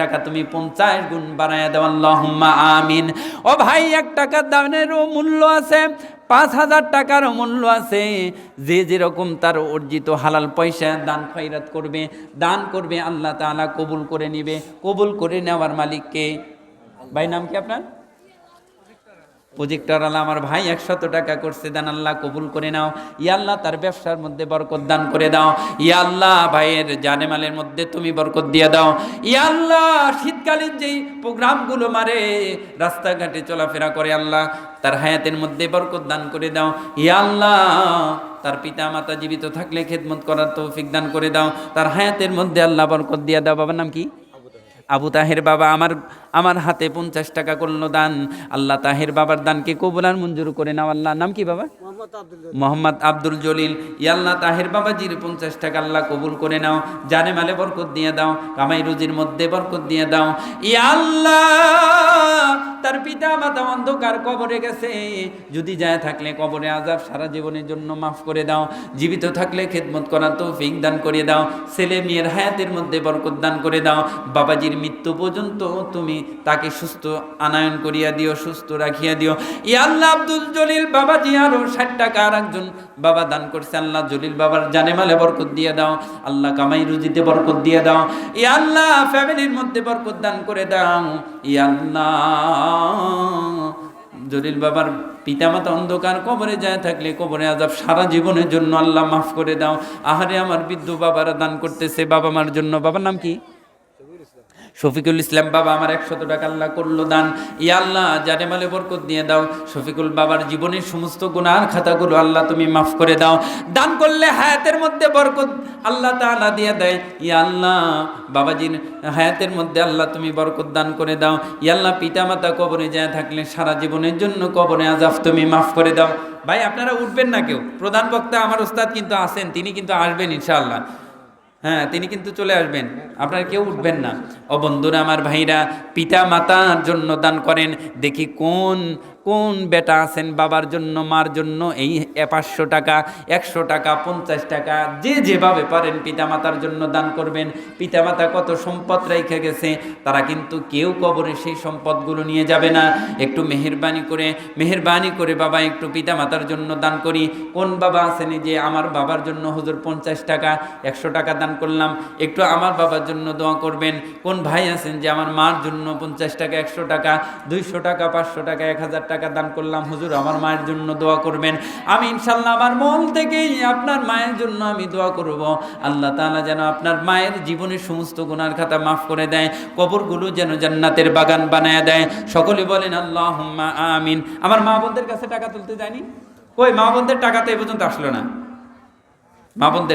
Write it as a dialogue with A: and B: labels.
A: টাকা তুমি পঞ্চাশ গুণ বাড়াইয়া দেওয়া আল্লাহম্মা আমিন। ও ভাই, এক টাকার দামেরও মূল্য আছে, পাঁচ হাজার টাকার মূল্য আছে। যে যেরকম তার অর্জিত হালাল পয়সা দান খয়রাত করবে, দান করবে, আল্লাহ তালা কবুল করে নিবে। কবুল করে নেওয়ার মালিককে, ভাই, নাম কি আপনার? প্রজেক্টর আল্লাহ আমার ভাই একশত টাকা করছে, দান আল্লাহ কবুল করে নাও। ইয়া আল্লাহ, তার ব্যবসার মধ্যে বরকত দান করে দাও। ইয়া আল্লাহ, ভাইয়ের জানেমালের মধ্যে তুমি বরকত দিয়ে দাও। ইয়া আল্লাহ, শীতকালীন যেই প্রোগ্রামগুলো মারে, রাস্তাঘাটে চলাফেরা করে আল্লাহ, তার হায়াতের মধ্যে বরকত দান করে দাও। ইয়া আল্লাহ, তার পিতা মাতা জীবিত থাকলে খেদমত করার তৌফিক দান করে দাও। তার হায়াতের মধ্যে আল্লাহ বরকত দিয়ে দাও। বাবার নাম কি? আবু তাহের বাবা আমার আমার হাতে পঞ্চাশ টাকা করল দান। আল্লাহ তাহের বাবার দানকে কবুলার মঞ্জুর করে নাও। আল্লাহ নাম কি বাবা? মোহাম্মদ আব্দুল জলিল। ইয়াল্লাহ তাহের বাবা জির পঞ্চাশ টাকা আল্লাহ কবুল করে নাও, জানে মালে বরকত দিয়ে দাও, কামাই রুজির মধ্যে বরকত দিয়ে দাও। ইয়াল্লাহ তার পিতা মাতা অন্ধকার কবরে গেছে, যদি যায় থাকলে কবরে আজাব সারা জীবনের জন্য মাফ করে দাও, জীবিত থাকলে খেদমত করার তৌফিক দান করে দাও, ছেলে মেয়ের হায়াতের মধ্যে বরকত দান করে দাও, বাবাজির মৃত্যু পর্যন্ত তুমি তাকে সুস্থ আনায়ন করিয়া দিও, সুস্থ রাখিয়া দিও। ই আল্লাহ আব্দুল জলিল, বাবাজি আরও ষাট টাকা আর একজন বাবা দান করছে, আল্লাহ জলিল বাবার জানে মালে বরকত দিয়ে দাও, আল্লাহ কামাই রুজিতে বরকত দিয়ে দাও, ই আল্লাহ ফ্যামিলির মধ্যে বরকত দান করে দাও, ই আল্লাহ। জলিল বাবার পিতামাতা অন্ধকার, কবরে যায় থাকলে কবরে আজাব সারা জীবনের জন্য আল্লাহ মাফ করে দাও, আহারে আমার বৃদ্ধ বাবারা দান করতেছে, বাবা মার জন্য, বাবার নাম কি? শফিকুল ইসলাম, বাবা, আমার একশত টাকা আল্লাহ করল দান। ই আল্লাহ জানে মালে বরকত দিয়ে দাও। শফিকুল বাবার জীবনের সমস্ত গুনার খাতাগুলো আল্লাহ তুমি মাফ করে দাও। দান করলে হায়াতের মধ্যে বরকত আল্লাহ তাআলা দিয়ে দেয়। ই আল্লাহ, বাবাজির হায়াতের মধ্যে আল্লাহ তুমি বরকত দান করে দাও। ই আল্লাহ, পিতামাতা কবরে যায় থাকলে সারা জীবনের জন্য কবরে আজাফ তুমি মাফ করে দাও। ভাই, আপনারা উঠবেন না কেউ। প্রধান বক্তা আমার ওস্তাদ কিন্তু আছেন, তিনি কিন্তু আসবেন ইনশাআল্লাহ। হ্যাঁ তিনি কিন্তু চলে আসবেন। আপনার কেউ উঠবেন না। ও বন্ধুরা, আমার ভাইরা পিতা মাতার জন্য দান করেন। দেখি কোন কোন বেটা আছেন বাবার জন্য, মার জন্য? এই পাঁচশো টাকা, একশো টাকা, পঞ্চাশ টাকা, যে যেভাবে পারেন পিতামাতার জন্য দান করবেন। পিতামাতা কত সম্পদ রেখে গেছে, তারা কিন্তু কেউ কবরে সেই সম্পদগুলো নিয়ে যাবে না। একটু মেহেরবানি করে মেহেরবানি করে বাবা একটু পিতামাতার জন্য দান করি। কোন বাবা আছেন যে, আমার বাবার জন্য হুজুর পঞ্চাশ টাকা, একশো টাকা দান করলাম, একটু আমার বাবার জন্য দোয়া করবেন। কোন ভাই আছেন যে, আমার মার জন্য পঞ্চাশ টাকা, একশো টাকা, দুইশো টাকা, পাঁচশো টাকা, এক হাজার টাকা দান করলাম। হুজুর, আমার মায়ের জন্য দোয়া করবেন। আমি ইনশাল্লাহ আমার মন থেকেই আপনার মায়ের জন্য আমি দোয়া করব। আল্লাহ তাআলা যেন আপনার মায়ের জীবনের সমস্ত গুনার খাতা মাফ করে দেয়, কবরগুলো যেন জান্নাতের বাগান বানায় দেয়। সকলে বলেন আল্লাহ আমিন। আমার মা বোনদের কাছে টাকা তুলতে যায়নি? ওই মা বোনদের টাকা তো এ পর্যন্ত আসলো না। মা বোনদের